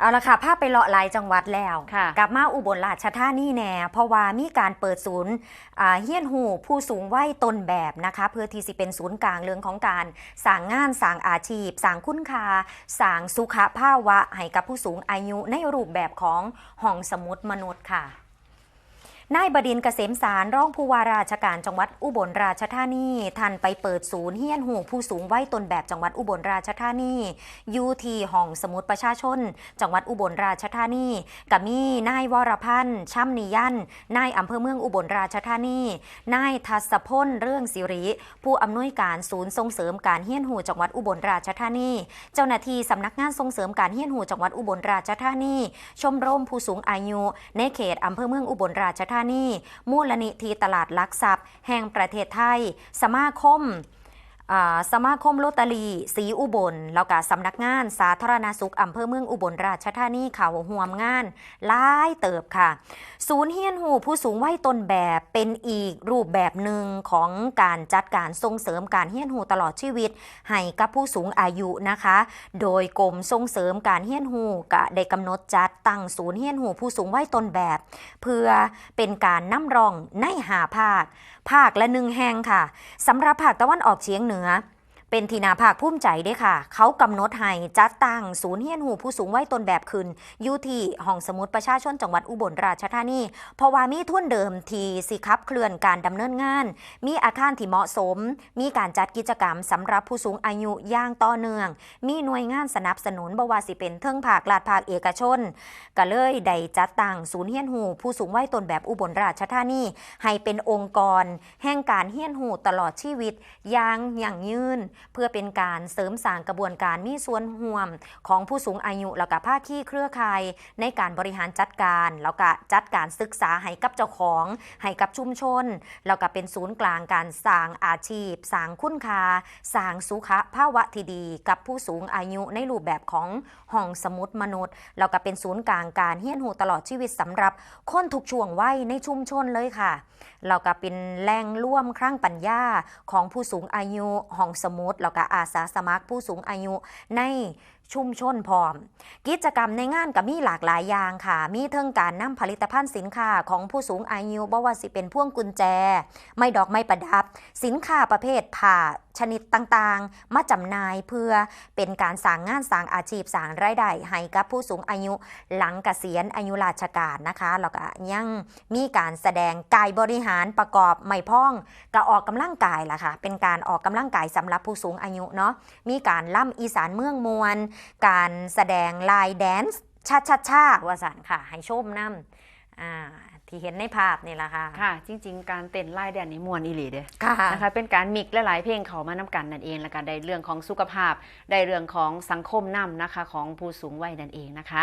เอาละค่ะภาพไปเลาะหลายจังหวัดแล้วค่ะกลับมาอุบลราชธานีแน่เพราะว่ามีการเปิดศูนย์อ่าเฮียนหูผู้สูงวัยตนแบบนะคะ เพื่อที่สิเป็นศูนย์กลางเรื่องของการสร้างงานสร้างอาชีพสร้างคุณค่าสร้างสุขภาวะให้กับผู้สูงอายุในรูปแบบของห้องสมุดมนุษย์ค่ะ นายบดินเกษมสารรองผู้ว่าราชการจังหวัดอุบลราชธานีท่านไปเปิดศูนย์เฮียนหูผู้สูงวัยตนแบบจังหวัดอุบลราชธานีอยูทีห้องสมุดประชาชน จังหวัดอุบลราชธานีกับมีนายวรพันธ์ช่ำนิยันนายอำเภอเมืองอุบลราชธานีนายทัศพลเรื่องสิริ ผู้อำนวยการศูนย์ส่งเสริมการเฮียนหูจังหวัดอุบลราชธานี เจ้าหน้าที่สำนักงานส่งเสริมการเฮียนหูจังหวัดอุบลราชธานี ชมรมผู้สูงอายุในเขตอำเภอเมืองอุบลราชธานีมูลนิธิตลาดลักทรัพย์ แห่งประเทศไทย สมาคม สมาคมโลตเตอรี่สีอุบล แล้วก็สำนักงาน สาธารณสุขอำเภอเมืองอุบลราชธานีเขาห่วมงานหลายเติบค่ะ ศูนย์เฮียนหูผู้สูงวัยตนแบบเป็นอีกรูปแบบหนึ่งของการจัดการส่งเสริมการเฮียนหูตลอดชีวิต ให้กับผู้สูงอายุนะคะ โดยกรมส่งเสริมการเฮียนหูกะได้กำหนดจัดตั้งศูนย์เฮียนหูผู้สูงวัยตนแบบ เพื่อเป็นการน้ำรองในหาภาค ภาคละหนึ่งแห่งค่ะสำหรับภาคตะวันออกเฉียงเหนือ hưởng án เป็นทีนาภาคภูมิใจเด้ค่ะ เขากำหนดให้จัดตั้งศูนย์เฮียนหูผู้สูงวัยตนแบบขึ้นอยู่ที่ห้องสมุดประชาชนจังหวัดอุบลราชธานี เพราะว่ามีทุนเดิมทีสิขับเคลื่อนการดำเนินงาน มีอาคารที่เหมาะสม มีการจัดกิจกรรมสำหรับผู้สูงอายุย่างต่อเนื่อง มีหน่วยงานสนับสนุนบวาสิเป็นเทิงภาครัฐภาคเอกชน ก็เลยได้จัดตั้งศูนย์เฮียนหูผู้สูงวัยตนแบบอุบลราชธานีให้เป็นองค์กร แห่งการเฮียนหูตลอดชีวิตอย่างยั่งยืนเพื่อเป็นการเสริมสร้างกระบวนการมีส่วนร่วมของผู้สูงอายุแล้วก็ภาคีเครือข่ายในการบริหารจัดการ แล้วก็จัดการศึกษาให้กับเจ้าของให้กับชุมชน แล้วก็เป็นศูนย์กลางการสร้างอาชีพสร้างคุณค่าสร้างสุขภาวะที่ดี กับผู้สูงอายุในรูปแบบของห้องสมุดมนุษย์ แล้วก็เป็นศูนย์กลางการเฮียนหูตลอดชีวิตสำหรับคนทุกช่วงวัยในชุมชนเลยค่ะแล้วก็เป็นแหล่งร่วมครั้งปัญญาของผู้สูงอายุห้องสมุดแล้วก็อาสาสมัครผู้สูงอายุใน ชุมชนพร้อม กิจกรรมในงานก็มีหลากหลายอย่างค่ะ มีเทิงการนำผลิตภัณฑ์สินค้าของผู้สูงอายุบ่ว่าสิเป็นพ่วงกุญแจ ไม่ดอกไม้ประดับ สินค้าประเภทผ้าชนิดต่างๆ มาจำหน่ายเพื่อเป็นการสร้างงานสร้างอาชีพสร้างรายได้ให้กับผู้สูงอายุหลังเกษียณอายุราชการนะคะแล้วก็ยังมีการแสดงกายบริหารประกอบไม่พ้องก็ออกกำลังกายล่ะค่ะเป็นการออกกำลังกายสำหรับผู้สูงอายุเนาะมีการล่ำอีสานเมืองมวลการแสดงลายแดนซ์ชาชาชาว่าสันค่ะให้ชมน้ำอ่าที่เห็นในภาพนี่แหละค่ะ ค่ะ จริง ๆ การเต้นไล่แดนนี่มวนอีหลีเด้ค่ะนะคะเป็นการมิกหลายๆเพลงเขามานำกันนั่นเอง แล้วก็ได้เรื่องของสุขภาพ ได้เรื่องของสังคมนำนะคะ ของผู้สูงวัยนั่นเองนะคะ